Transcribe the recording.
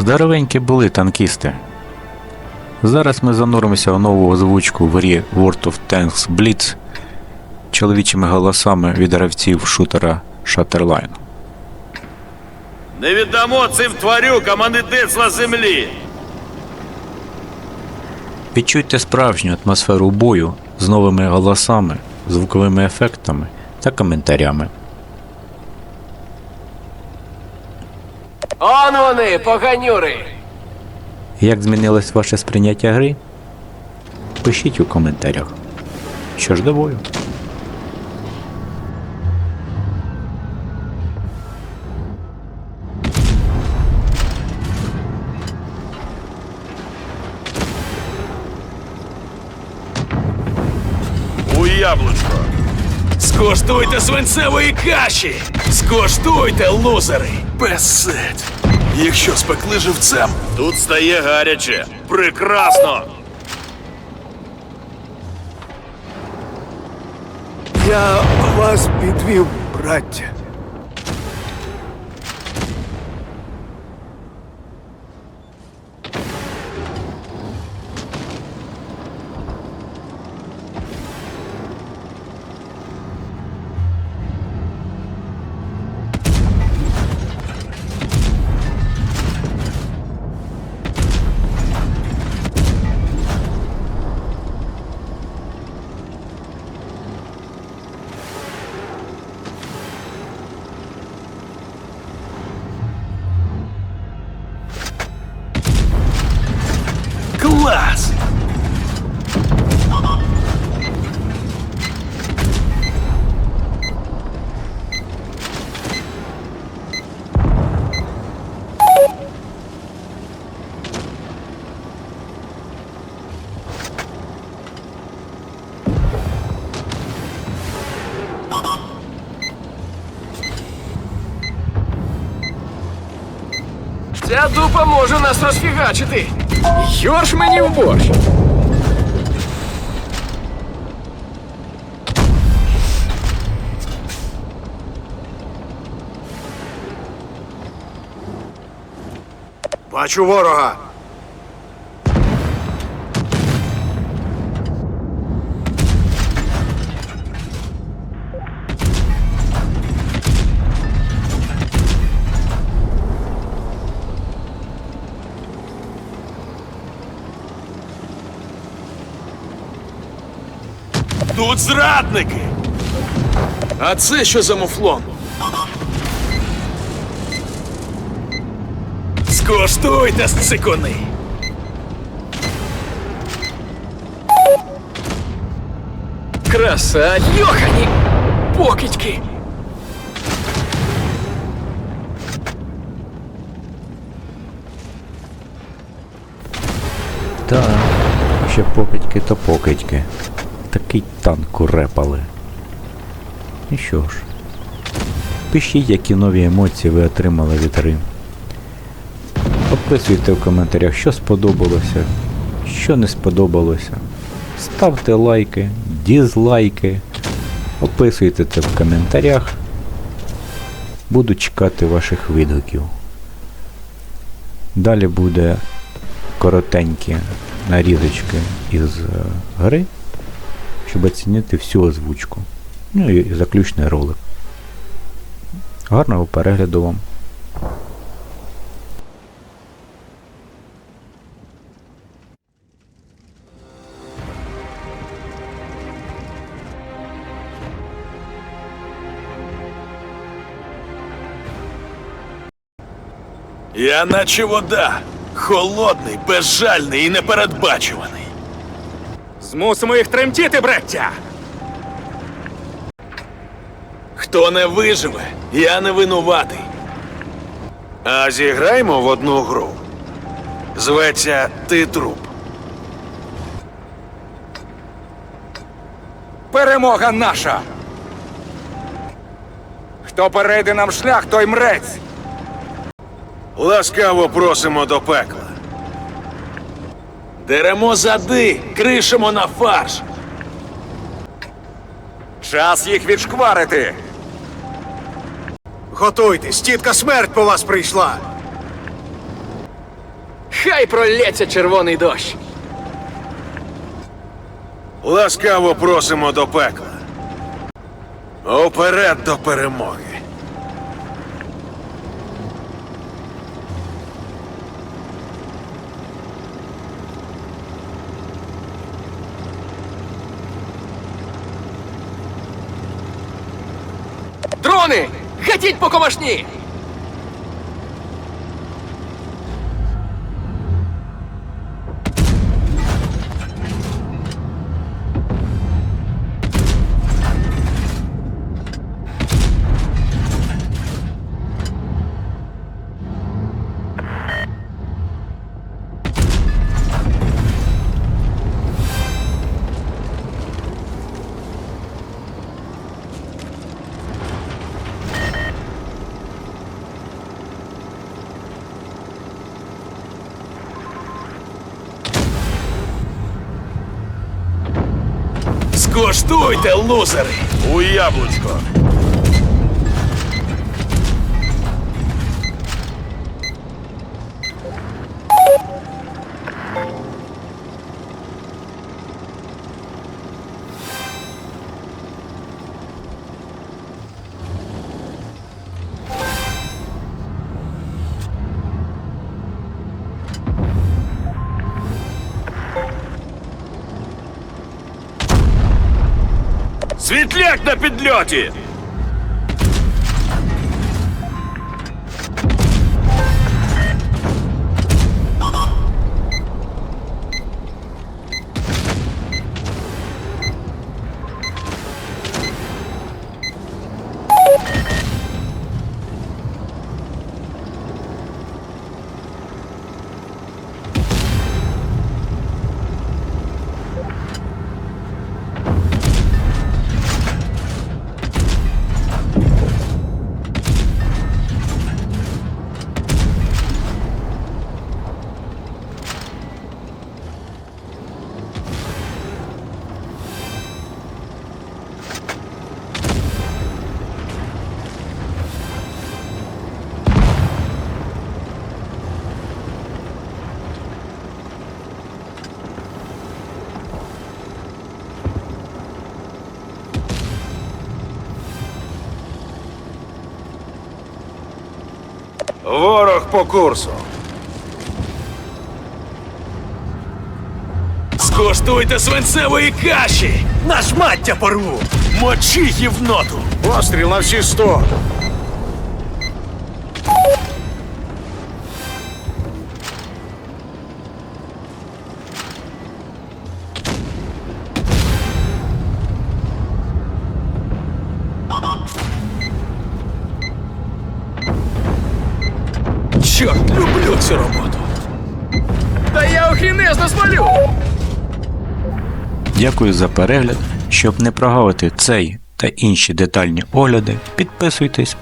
Здоровенькі були танкісти. Зараз ми зануримося у нову озвучку в грі World of Tanks Blitz чоловічими голосами від гравців шутера Shatterline. Не віддамо цим тварюкам анетецла землі. Відчуйте справжню атмосферу бою з новими голосами, звуковими ефектами та коментарями. Он вони, поганюри! Як змінилось ваше сприйняття гри? Пишіть у коментарях. Що ж до бою? У яблучко. Скоштуйте свинцевої каші! Скоштуйте, лузери! Безсед! Якщо спекли живцем, Тут стає гаряче. Прекрасно. Я вас підвів, браття. Ця дупа може нас розфігачити. Йорш мені в борщ. Бачу ворога. Тут зрадники! А це що за муфлон? Скоштуйте, сцикуни! Краса, йохані! Покидьки! Так, ще покидьки то покидьки. Такий танк урепали. І що ж? Пишіть, які нові емоції ви отримали від гри. Описуйте в коментарях, що сподобалося, що не сподобалося. Ставте лайки, дізлайки. Описуйте це в коментарях. Буду чекати ваших відгуків. Далі буде коротенькі нарізочки із е, гри, щоб оцінити всю озвучку. Ну і заключний ролик. Гарного перегляду вам. Я наче вода. Холодний, безжальний і непередбачуваний. Змусимо їх тремтіти, браття! Хто не виживе, я не винуватий. А зіграємо в одну гру. Зветься Ти труп. Перемога наша. Хто перейде нам шлях, той мрець. Ласкаво просимо до пекла. Деремо зади, кришимо на фарш. Час їх відшкварити. Готуйтесь, тітка смерть по вас прийшла. Хай пролється червоний дощ. Ласкаво просимо до пекла. Уперед до перемоги. Дрони! Гатіть по комашні! Скоштуйте, лузери! У яблучко. Світляк на підльоті! Ворог по курсу. Скоштуйте свинцевої каші! Наш маття порву! Мочи гівноту! Постріл на всі сто! Цю роботу! Та я охрінезно спалю! Дякую за перегляд. Щоб не прогавити цей та інші детальні огляди, підписуйтесь,